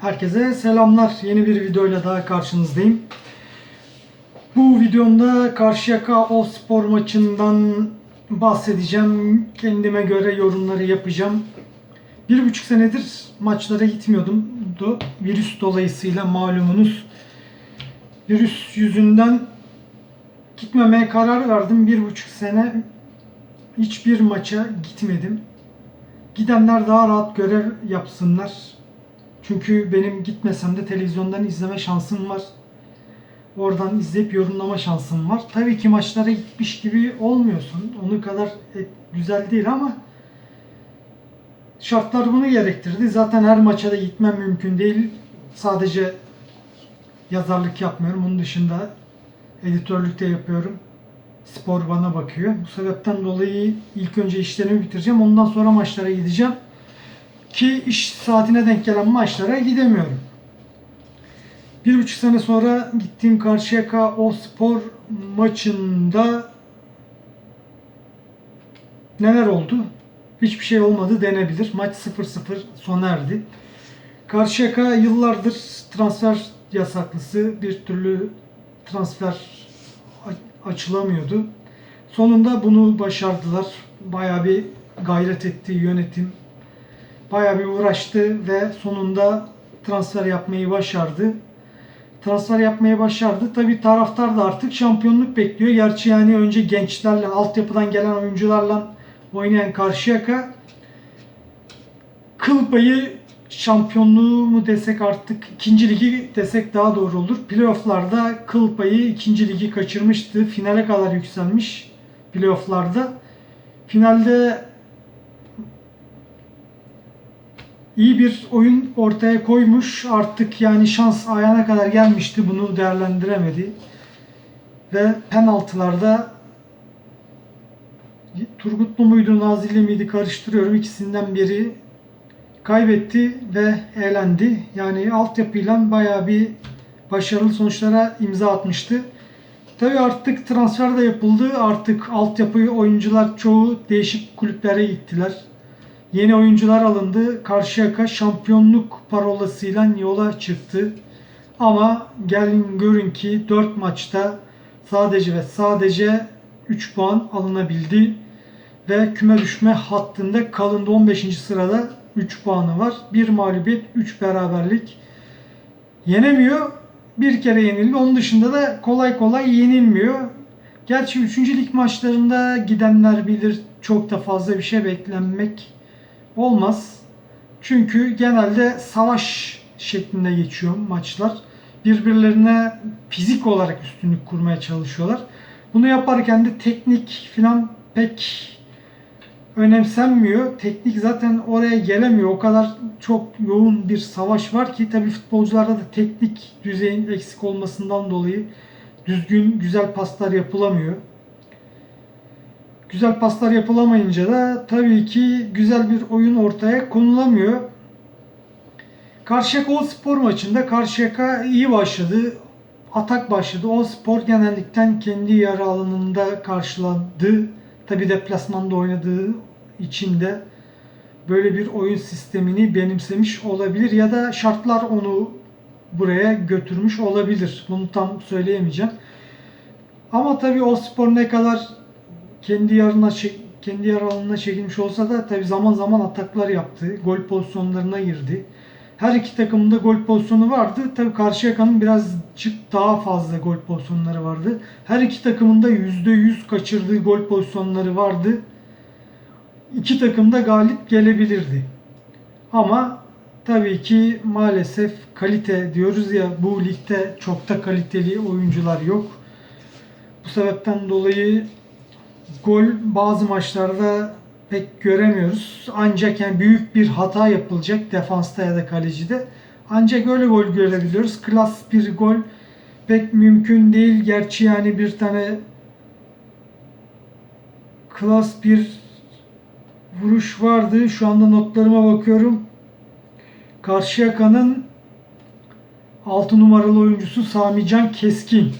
Herkese selamlar. Yeni bir videoyla daha karşınızdayım. Bu videomda Karşıyaka Spor maçından bahsedeceğim. Kendime göre yorumları yapacağım. Bir buçuk senedir maçlara gitmiyordum. Virüs dolayısıyla malumunuz. Virüs yüzünden gitmemeye karar verdim. Bir buçuk sene hiçbir maça gitmedim. Gidenler daha rahat görev yapsınlar. Çünkü benim gitmesem de televizyondan izleme şansım var. Oradan izleyip yorumlama şansım var. Tabii ki maçlara gitmiş gibi olmuyorsun. Onun kadar e, güzel değil ama şartlar bunu gerektirdi. Zaten her maça da gitmem mümkün değil. Sadece yazarlık yapmıyorum. Onun dışında editörlük de yapıyorum. Spor bana bakıyor. Bu sebepten dolayı ilk önce işlerimi bitireceğim. Ondan sonra maçlara gideceğim. Ki iş saatine denk gelen maçlara gidemiyorum. Bir buçuk sene sonra gittiğim Karşıyaka Spor maçında neler oldu? Hiçbir şey olmadı denebilir. Maç 0-0 sona erdi. Karşıyaka yıllardır transfer yasaklısı bir türlü transfer açılamıyordu. Sonunda bunu başardılar. Bayağı bir gayret etti yönetim. Bayağı bir uğraştı ve sonunda transfer yapmayı başardı. Transfer yapmayı başardı. Tabi taraftar da artık şampiyonluk bekliyor. Gerçi yani önce gençlerle, altyapıdan gelen oyuncularla oynayan Karşıyaka kıl payı şampiyonluğu mu desek artık ikinci ligi desek daha doğru olur. Playoff'larda kıl payı ikinci ligi kaçırmıştı. Finale kadar yükselmiş playoff'larda. Finalde iyi bir oyun ortaya koymuş. Artık yani şans ayağına kadar gelmişti. Bunu değerlendiremedi. Ve penaltılarda Turgutlu muydu, Nazilli miydi karıştırıyorum. İkisinden biri kaybetti ve eğlendi. Yani altyapıyla bayağı bir başarılı sonuçlara imza atmıştı. Tabii artık transfer de yapıldı. Artık altyapı oyuncular çoğu değişik kulüplere gittiler. Yeni oyuncular alındı. Karşıyaka şampiyonluk parolasıyla yola çıktı. Ama gelin görün ki 4 maçta sadece ve sadece 3 puan alınabildi. Ve küme düşme hattında kalındı 15. sırada 3 puanı var. 1 mağlubiyet, 3 beraberlik. Yenemiyor. Bir kere yenildi. Onun dışında da kolay kolay yenilmiyor. Gerçi 3. lig maçlarında gidenler bilir çok da fazla bir şey beklenmek olmaz. Çünkü genelde savaş şeklinde geçiyor maçlar. Birbirlerine fizik olarak üstünlük kurmaya çalışıyorlar. Bunu yaparken de teknik falan pek önemsenmiyor. Teknik zaten oraya gelemiyor. O kadar çok yoğun bir savaş var ki tabii futbolcularda da teknik düzeyin eksik olmasından dolayı düzgün güzel paslar yapılamıyor. Güzel paslar yapılamayınca da tabii ki güzel bir oyun ortaya konulamıyor. Karşıyaka Spor maçında Karşıyaka iyi başladı. Atak başladı. O Spor genellikle kendi yarı alanında karşıladı. Tabi deplasmanda oynadığı için de böyle bir oyun sistemini benimsemiş olabilir ya da şartlar onu buraya götürmüş olabilir. Bunu tam söyleyemeyeceğim. Ama tabii o spor ne kadar kendi yarına çek- kendi alanına çekilmiş olsa da tabii zaman zaman ataklar yaptı. Gol pozisyonlarına girdi. Her iki takımda gol pozisyonu vardı. Tabii Karşıyaka'nın birazcık daha fazla gol pozisyonları vardı. Her iki takımın da %100 kaçırdığı gol pozisyonları vardı. İki takım da galip gelebilirdi. Ama tabii ki maalesef kalite diyoruz ya bu ligde çok da kaliteli oyuncular yok. Bu sebepten dolayı gol bazı maçlarda pek göremiyoruz. Ancak yani büyük bir hata yapılacak defansta ya da kalecide. Ancak öyle gol görebiliyoruz. Klas bir gol pek mümkün değil. Gerçi yani bir tane klas bir vuruş vardı. Şu anda notlarıma bakıyorum. Karşıyaka'nın 6 numaralı oyuncusu Samican Keskin.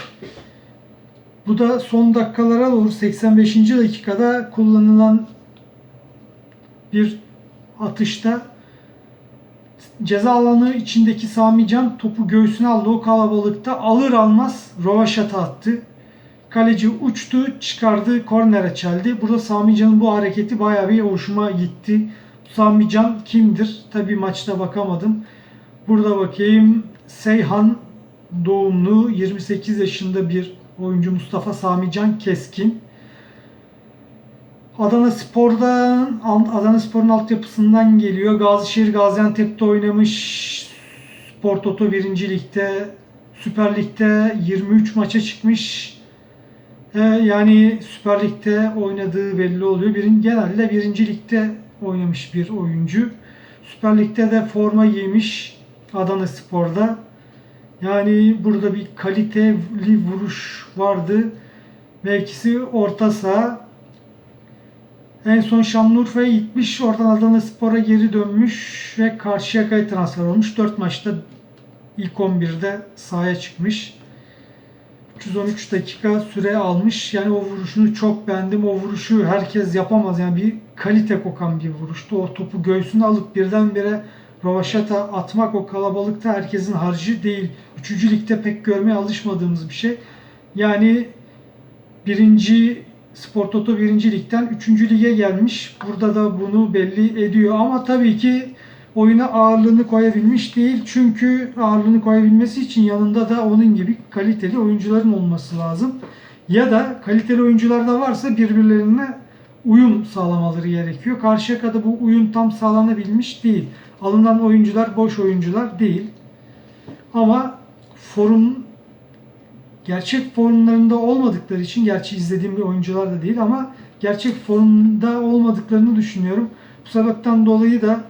Bu da son dakikalara doğru 85. dakikada kullanılan bir atışta ceza alanı içindeki Sami Can topu göğsüne aldı. O kalabalıkta alır almaz rovaşata attı. Kaleci uçtu, çıkardı, kornere çeldi. Burada Sami Can'ın bu hareketi bayağı bir hoşuma gitti. Sami Can kimdir? Tabii maçta bakamadım. Burada bakayım. Seyhan doğumlu 28 yaşında bir oyuncu Mustafa Sami Can Keskin. Adana Spor'dan Adana Spor'un altyapısından geliyor. Gazişehir Gaziantep'te oynamış. Spor Toto 1. Lig'de Süper Lig'de 23 maça çıkmış. Yani Süper Lig'de oynadığı belli oluyor. Birin, genelde 1. Lig'de oynamış bir oyuncu. Süper Lig'de de forma giymiş Adana Spor'da. Yani burada bir kaliteli vuruş vardı. Mevkisi orta saha. En son Şanlıurfa'ya gitmiş. Oradan Adana Spor'a geri dönmüş ve Karşıyaka'ya transfer olmuş. 4 maçta ilk 11'de sahaya çıkmış. 313 dakika süre almış. Yani o vuruşunu çok beğendim. O vuruşu herkes yapamaz. Yani bir kalite kokan bir vuruştu. O topu göğsüne alıp birdenbire rovaşata atmak o kalabalıkta herkesin harcı değil. Üçüncü ligde pek görmeye alışmadığımız bir şey. Yani birinci Spor Toto 1. Lig'den 3. lige gelmiş. Burada da bunu belli ediyor. Ama tabii ki oyuna ağırlığını koyabilmiş değil. Çünkü ağırlığını koyabilmesi için yanında da onun gibi kaliteli oyuncuların olması lazım. Ya da kaliteli oyuncular da varsa birbirlerine uyum sağlamaları gerekiyor. Karşıyaka'da bu uyum tam sağlanabilmiş değil. Alınan oyuncular boş oyuncular değil. Ama forum gerçek formlarında olmadıkları için gerçi izlediğim bir oyuncular da değil ama gerçek formda olmadıklarını düşünüyorum. Bu sebepten dolayı da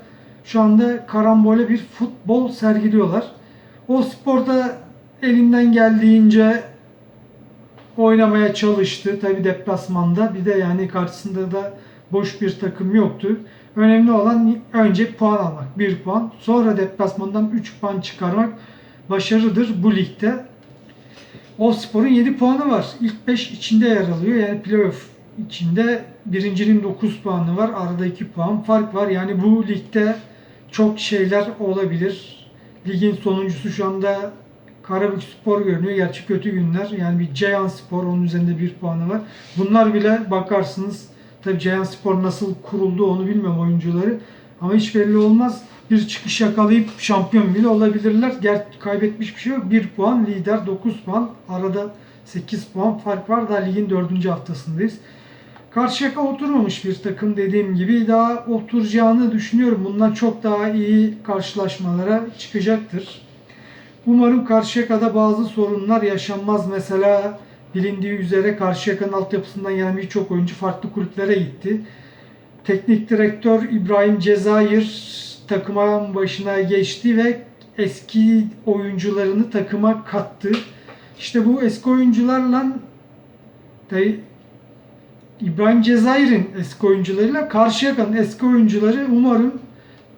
şu anda karambole bir futbol sergiliyorlar. O sporda elinden geldiğince oynamaya çalıştı. Tabi deplasmanda bir de yani karşısında da boş bir takım yoktu. Önemli olan önce puan almak. 1 puan. Sonra deplasmandan 3 puan çıkarmak başarıdır bu ligde. O sporun 7 puanı var. İlk 5 içinde yer alıyor. Yani playoff içinde birincinin 9 puanı var. Arada 2 puan fark var. Yani bu ligde çok şeyler olabilir. Ligin sonuncusu şu anda Karabük Spor görünüyor. Gerçi kötü günler. Yani bir Ceyhan Spor onun üzerinde 1 puanı var. Bunlar bile bakarsınız. Tabi Ceyhan Spor nasıl kuruldu onu bilmem oyuncuları. Ama hiç belli olmaz bir çıkış yakalayıp şampiyon bile olabilirler. Ger kaybetmiş bir şey yok. 1 puan, lider 9 puan. Arada 8 puan fark var. Daha ligin 4. haftasındayız. Karşıyaka oturmamış bir takım dediğim gibi. Daha oturacağını düşünüyorum. Bundan çok daha iyi karşılaşmalara çıkacaktır. Umarım Karşıyaka'da bazı sorunlar yaşanmaz. Mesela bilindiği üzere Karşıyaka'nın altyapısından gelen birçok oyuncu farklı kulüplere gitti. Teknik direktör İbrahim Cezayir takıma başına geçti ve eski oyuncularını takıma kattı. İşte bu eski oyuncularla de İbrahim Cezayir'in eski oyuncularıyla Karşıyaka'nın eski oyuncuları umarım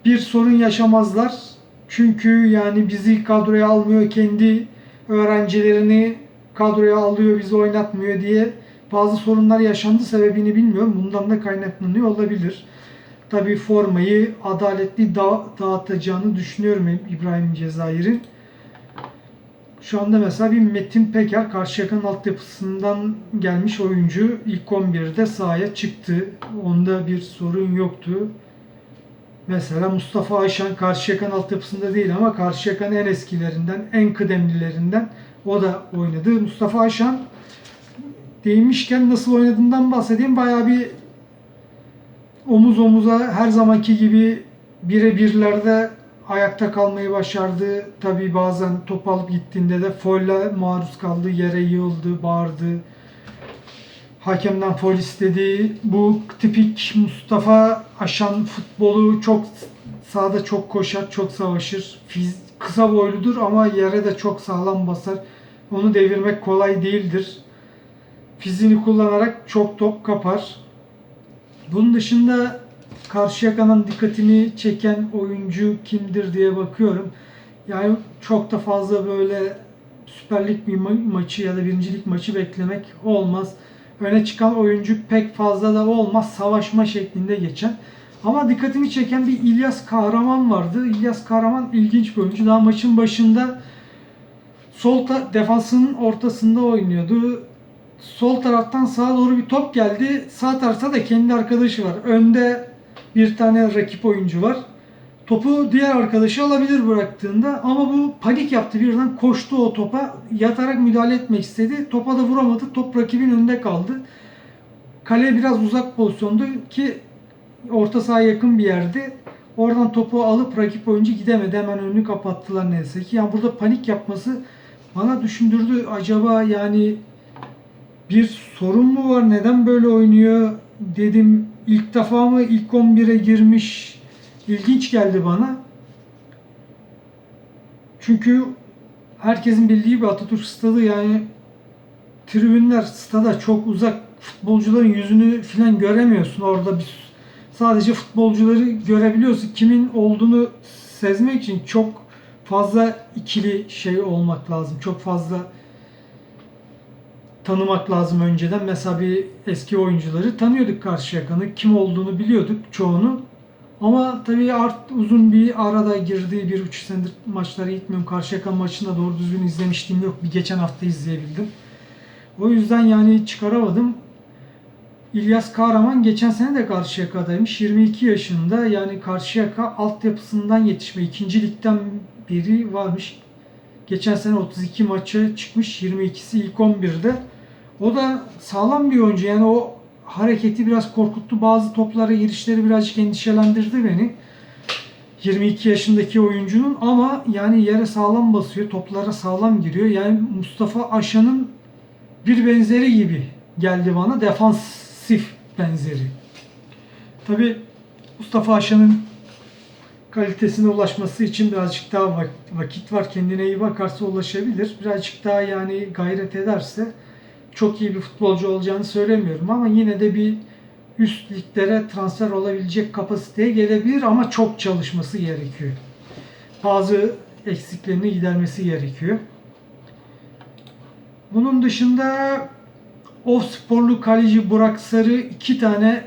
bir sorun yaşamazlar. Çünkü yani bizi kadroya almıyor, kendi öğrencilerini kadroya alıyor, bizi oynatmıyor diye bazı sorunlar yaşandı. Sebebini bilmiyorum. Bundan da kaynaklanıyor olabilir. Tabii formayı adaletli da dağıtacağını düşünüyorum İbrahim Cezayir'in. Şu anda mesela bir Metin Peker Karşıyaka'nın altyapısından gelmiş oyuncu ilk 11'de sahaya çıktı. Onda bir sorun yoktu. Mesela Mustafa Ayşen Karşıyaka'nın altyapısında değil ama Karşıyaka'nın en eskilerinden, en kıdemlilerinden o da oynadı. Mustafa Ayşen değmişken nasıl oynadığından bahsedeyim. Bayağı bir omuz omuza her zamanki gibi birebirlerde ayakta kalmayı başardı. Tabii bazen top alıp gittiğinde de folle maruz kaldı, yere yığıldı, bağırdı. Hakemden foul istedi. Bu tipik Mustafa Aşan futbolu çok sahada çok koşar, çok savaşır. Fiz, kısa boyludur ama yere de çok sağlam basar. Onu devirmek kolay değildir. Fiziğini kullanarak çok top kapar. Bunun dışında Karşıyaka'nın dikkatini çeken oyuncu kimdir diye bakıyorum. Yani çok da fazla böyle Süper Lig bir ma- maçı ya da birincilik maçı beklemek olmaz. Öne çıkan oyuncu pek fazla da olmaz. Savaşma şeklinde geçen. Ama dikkatimi çeken bir İlyas Kahraman vardı. İlyas Kahraman ilginç bir oyuncu. Daha maçın başında sol defansının ortasında oynuyordu. Sol taraftan sağa doğru bir top geldi. Sağ tarafta da kendi arkadaşı var. Önde bir tane rakip oyuncu var. Topu diğer arkadaşı alabilir bıraktığında ama bu panik yaptı birden koştu o topa yatarak müdahale etmek istedi. Topa da vuramadı. Top rakibin önünde kaldı. Kale biraz uzak pozisyondu ki orta sahaya yakın bir yerde. Oradan topu alıp rakip oyuncu gidemedi. Hemen önünü kapattılar neyse ki. Yani burada panik yapması bana düşündürdü. Acaba yani bir sorun mu var? Neden böyle oynuyor? Dedim ilk defa mı ilk 11'e girmiş? İlginç geldi bana. Çünkü herkesin bildiği bir Atatürk stadı yani tribünler stada çok uzak futbolcuların yüzünü filan göremiyorsun. Orada bir sadece futbolcuları görebiliyorsun. Kimin olduğunu sezmek için çok fazla ikili şey olmak lazım. Çok fazla tanımak lazım önceden. Mesela bir eski oyuncuları tanıyorduk Karşıyaka'nın kim olduğunu biliyorduk çoğunu ama tabii art, uzun bir arada girdiği bir üç senedir maçlara gitmiyorum. Karşıyaka maçını da doğru düzgün izlemiştim yok. Bir geçen hafta izleyebildim. O yüzden yani çıkaramadım. İlyas Kahraman geçen sene de Karşıyaka'daymış. 22 yaşında yani Karşıyaka altyapısından yetişme. ikinci ligden biri varmış. Geçen sene 32 maça çıkmış. 22'si ilk 11'de. O da sağlam bir oyuncu. Yani o hareketi biraz korkuttu. Bazı toplara girişleri birazcık endişelendirdi beni. 22 yaşındaki oyuncunun ama yani yere sağlam basıyor, toplara sağlam giriyor. Yani Mustafa Aşan'ın bir benzeri gibi geldi bana. Defansif benzeri. Tabi Mustafa Aşan'ın kalitesine ulaşması için birazcık daha vak- vakit var. Kendine iyi bakarsa ulaşabilir. Birazcık daha yani gayret ederse çok iyi bir futbolcu olacağını söylemiyorum ama yine de bir üst liglere transfer olabilecek kapasiteye gelebilir ama çok çalışması gerekiyor. Bazı eksiklerini gidermesi gerekiyor. Bunun dışında o sporlu kaleci Burak Sarı iki tane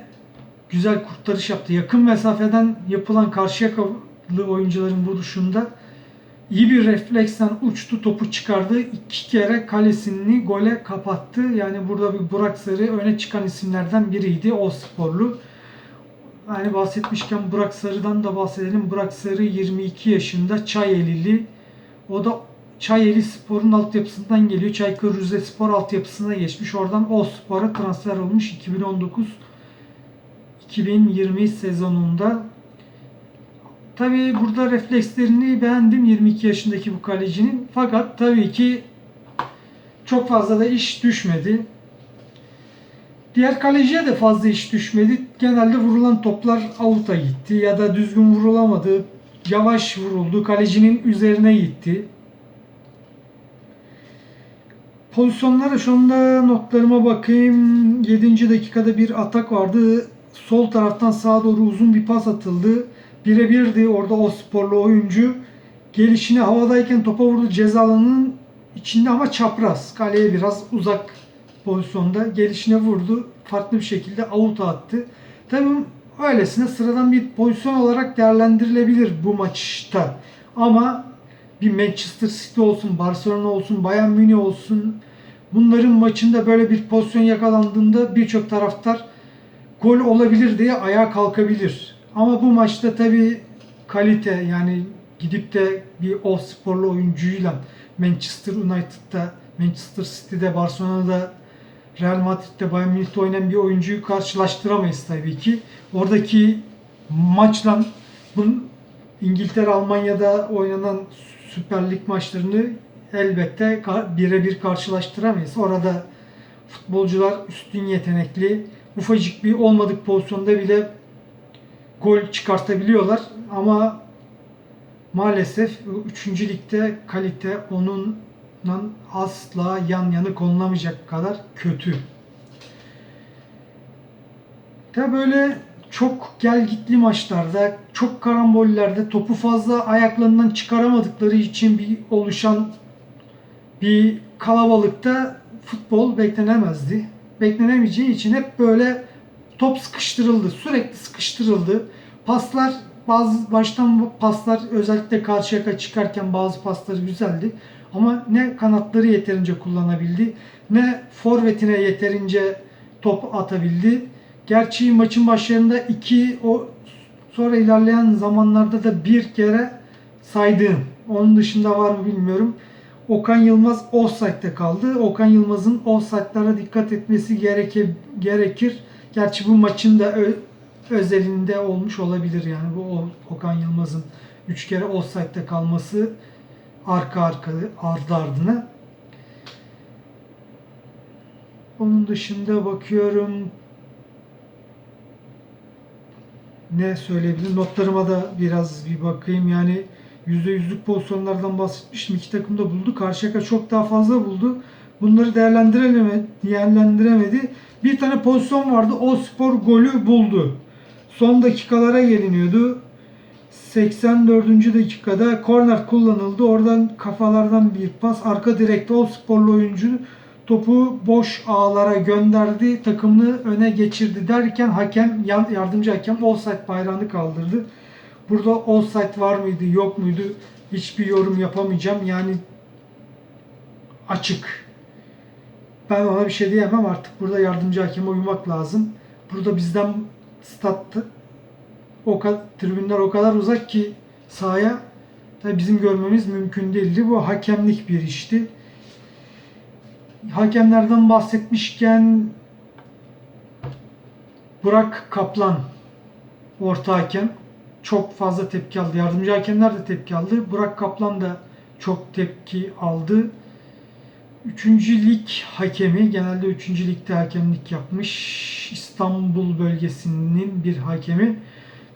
güzel kurtarış yaptı. Yakın mesafeden yapılan karşıyakalı oyuncuların vuruşunda iyi bir refleksten uçtu topu çıkardı. iki kere kalesini gole kapattı. Yani burada bir Burak Sarı öne çıkan isimlerden biriydi o sporlu. Yani bahsetmişken Burak Sarı'dan da bahsedelim. Burak Sarı 22 yaşında Çayelili. O da Çayeli Spor'un altyapısından geliyor. Çaykur Rizespor altyapısına geçmiş. Oradan o spora transfer olmuş 2019 2020 sezonunda. Tabii burada reflekslerini beğendim 22 yaşındaki bu kalecinin. Fakat tabii ki çok fazla da iş düşmedi. Diğer kaleciye de fazla iş düşmedi. Genelde vurulan toplar avuta gitti ya da düzgün vurulamadı. Yavaş vuruldu. Kalecinin üzerine gitti. Pozisyonlara şu anda notlarıma bakayım. 7. dakikada bir atak vardı. Sol taraftan sağa doğru uzun bir pas atıldı. Birebirdi orada o sporlu oyuncu. Gelişine havadayken topa vurdu ceza alanının içinde ama çapraz. Kaleye biraz uzak pozisyonda gelişine vurdu. Farklı bir şekilde avuta attı. Tabii öylesine sıradan bir pozisyon olarak değerlendirilebilir bu maçta. Ama bir Manchester City olsun, Barcelona olsun, Bayern Münih olsun bunların maçında böyle bir pozisyon yakalandığında birçok taraftar gol olabilir diye ayağa kalkabilir. Ama bu maçta tabi kalite yani gidip de bir o sporlu oyuncuyla Manchester United'da, Manchester City'de, Barcelona'da, Real Madrid'de, Bayern Münih'te oynayan bir oyuncuyu karşılaştıramayız tabii ki. Oradaki maçla bunun İngiltere, Almanya'da oynanan Süper Lig maçlarını elbette birebir karşılaştıramayız. Orada futbolcular üstün yetenekli. Ufacık bir olmadık pozisyonda bile gol çıkartabiliyorlar ama maalesef 3. ligde kalite onunla asla yan yana konulamayacak kadar kötü. Tabi böyle çok gel gitli maçlarda, çok karambollerde topu fazla ayaklarından çıkaramadıkları için bir oluşan bir kalabalıkta futbol beklenemezdi. Beklenemeyeceği için hep böyle top sıkıştırıldı. Sürekli sıkıştırıldı. paslar bazı baştan paslar özellikle karşıya çıkarken bazı pasları güzeldi. Ama ne kanatları yeterince kullanabildi ne forvetine yeterince top atabildi. Gerçi maçın başlarında iki o sonra ilerleyen zamanlarda da bir kere saydığım. Onun dışında var mı bilmiyorum. Okan Yılmaz offside'de kaldı. Okan Yılmaz'ın offside'lara dikkat etmesi gereke, gerekir. Gerçi bu maçın da özelinde olmuş olabilir yani bu Okan Yılmaz'ın 3 kere offside'de kalması arka arka ardı ardına. Onun dışında bakıyorum ne söyleyebilirim? Notlarıma da biraz bir bakayım. Yani %100'lük pozisyonlardan bahsetmiştim. İki takım da buldu. Karşıyaka çok daha fazla buldu. Bunları değerlendiremedi. değerlendiremedi. Bir tane pozisyon vardı. O spor golü buldu. Son dakikalara geliniyordu. 84. dakikada korner kullanıldı. Oradan kafalardan bir pas. Arka direkte o sporlu oyuncu topu boş ağlara gönderdi. Takımını öne geçirdi derken hakem yardımcı hakem offside bayrağını kaldırdı. Burada offside var mıydı yok muydu hiçbir yorum yapamayacağım. Yani açık. Ben ona bir şey diyemem artık burada yardımcı hakeme uymak lazım. Burada bizden statta o kadar, tribünler o kadar uzak ki sahaya tabii bizim görmemiz mümkün değildi. Bu hakemlik bir işti. Hakemlerden bahsetmişken Burak Kaplan orta hakem çok fazla tepki aldı. Yardımcı hakemler de tepki aldı. Burak Kaplan da çok tepki aldı. Üçüncü hakemi, genelde üçüncü ligde hakemlik yapmış İstanbul bölgesinin bir hakemi.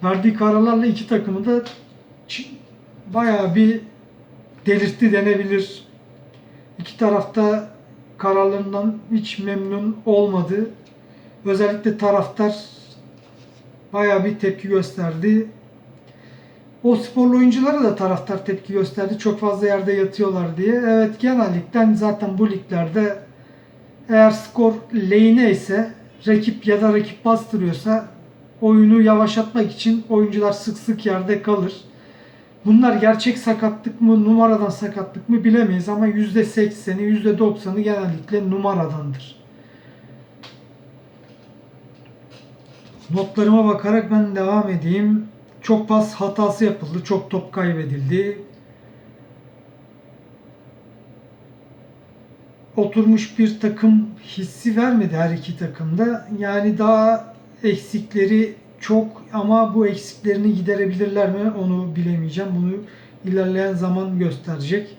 Verdiği kararlarla iki takımı da bayağı bir delirtti denebilir. İki tarafta kararlarından hiç memnun olmadı. Özellikle taraftar bayağı bir tepki gösterdi. O sporlu oyunculara da taraftar tepki gösterdi. Çok fazla yerde yatıyorlar diye. Evet genellikle zaten bu liglerde eğer skor lehine ise rakip ya da rakip bastırıyorsa oyunu yavaşlatmak için oyuncular sık sık yerde kalır. Bunlar gerçek sakatlık mı, numaradan sakatlık mı bilemeyiz ama %80'i, %90'ı genellikle numaradandır. Notlarıma bakarak ben devam edeyim. Çok pas hatası yapıldı, çok top kaybedildi. Oturmuş bir takım hissi vermedi her iki takımda. Yani daha eksikleri çok ama bu eksiklerini giderebilirler mi onu bilemeyeceğim. Bunu ilerleyen zaman gösterecek.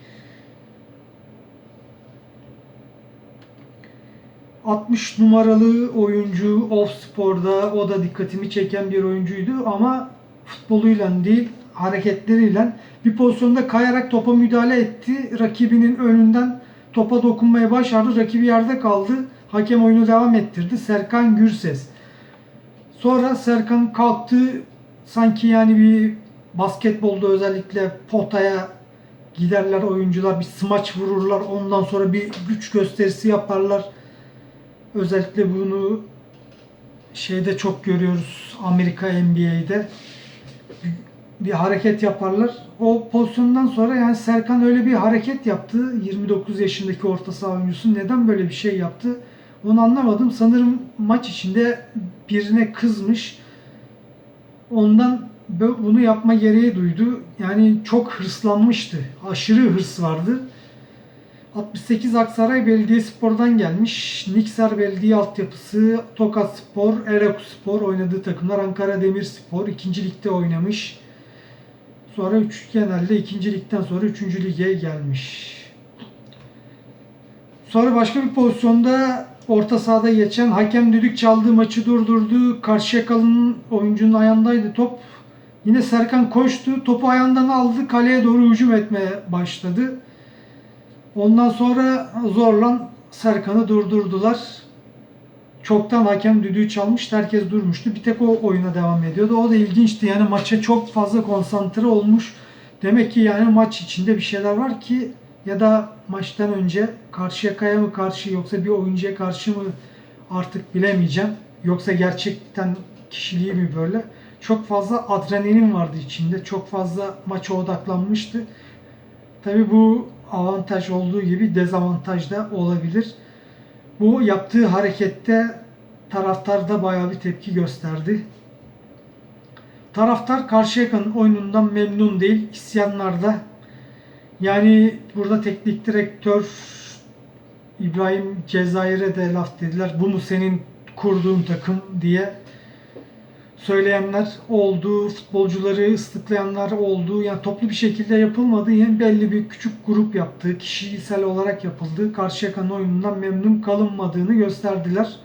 60 numaralı oyuncu Offspor'da o da dikkatimi çeken bir oyuncuydu ama futboluyla değil hareketleriyle bir pozisyonda kayarak topa müdahale etti. Rakibinin önünden topa dokunmaya başardı. Rakibi yerde kaldı. Hakem oyunu devam ettirdi. Serkan Gürses. Sonra Serkan kalktı. Sanki yani bir basketbolda özellikle potaya giderler oyuncular bir smaç vururlar. Ondan sonra bir güç gösterisi yaparlar. Özellikle bunu şeyde çok görüyoruz Amerika NBA'de bir hareket yaparlar. O pozisyondan sonra yani Serkan öyle bir hareket yaptı. 29 yaşındaki orta saha oyuncusu neden böyle bir şey yaptı? Onu anlamadım. Sanırım maç içinde birine kızmış. Ondan bunu yapma gereği duydu. Yani çok hırslanmıştı. Aşırı hırs vardı. 68 Aksaray Belediyespor'dan gelmiş. Niksar Belediye altyapısı, Tokat Spor, Ereku Spor oynadığı takımlar. Ankara Demirspor ikinci ligde oynamış. Sonra üç, genelde ikinci ligden sonra üçüncü lige gelmiş. Sonra başka bir pozisyonda orta sahada geçen hakem düdük çaldığı maçı durdurdu. Karşıyakalı'nın oyuncunun ayağındaydı top. Yine Serkan koştu. Topu ayağından aldı. Kaleye doğru hücum etmeye başladı. Ondan sonra zorlan Serkan'ı durdurdular. Çoktan hakem düdüğü çalmıştı. Herkes durmuştu. Bir tek o oyuna devam ediyordu. O da ilginçti. Yani maça çok fazla konsantre olmuş. Demek ki yani maç içinde bir şeyler var ki ya da maçtan önce karşıyakaya mı karşı yoksa bir oyuncuya karşı mı artık bilemeyeceğim. Yoksa gerçekten kişiliği mi böyle? çok fazla adrenalin vardı içinde. Çok fazla maça odaklanmıştı. Tabi bu avantaj olduğu gibi dezavantaj da olabilir. Bu yaptığı harekette taraftar da bayağı bir tepki gösterdi. Taraftar Karşıyaka'nın oyunundan memnun değil, isyanlarda. Yani burada teknik direktör İbrahim Cezayir'e de laf dediler. Bu mu senin kurduğun takım diye söyleyenler oldu, futbolcuları ıslıklayanlar oldu. Yani toplu bir şekilde yapılmadı. Yani belli bir küçük grup yaptı, kişisel olarak yapıldı. Karşıyaka'nın oyunundan memnun kalınmadığını gösterdiler.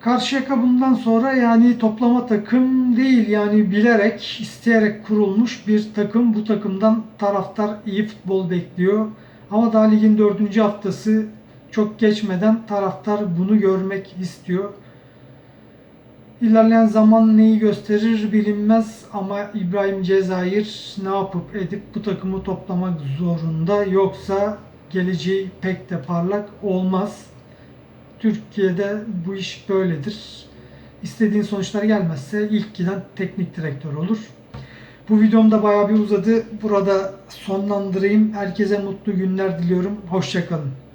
Karşıyaka bundan sonra yani toplama takım değil yani bilerek, isteyerek kurulmuş bir takım. Bu takımdan taraftar iyi futbol bekliyor. Ama daha ligin dördüncü haftası çok geçmeden taraftar bunu görmek istiyor. İlerleyen zaman neyi gösterir bilinmez ama İbrahim Cezayir ne yapıp edip bu takımı toplamak zorunda yoksa geleceği pek de parlak olmaz. Türkiye'de bu iş böyledir. İstediğin sonuçlar gelmezse ilk giden teknik direktör olur. Bu videom da bayağı bir uzadı. Burada sonlandırayım. Herkese mutlu günler diliyorum. Hoşçakalın.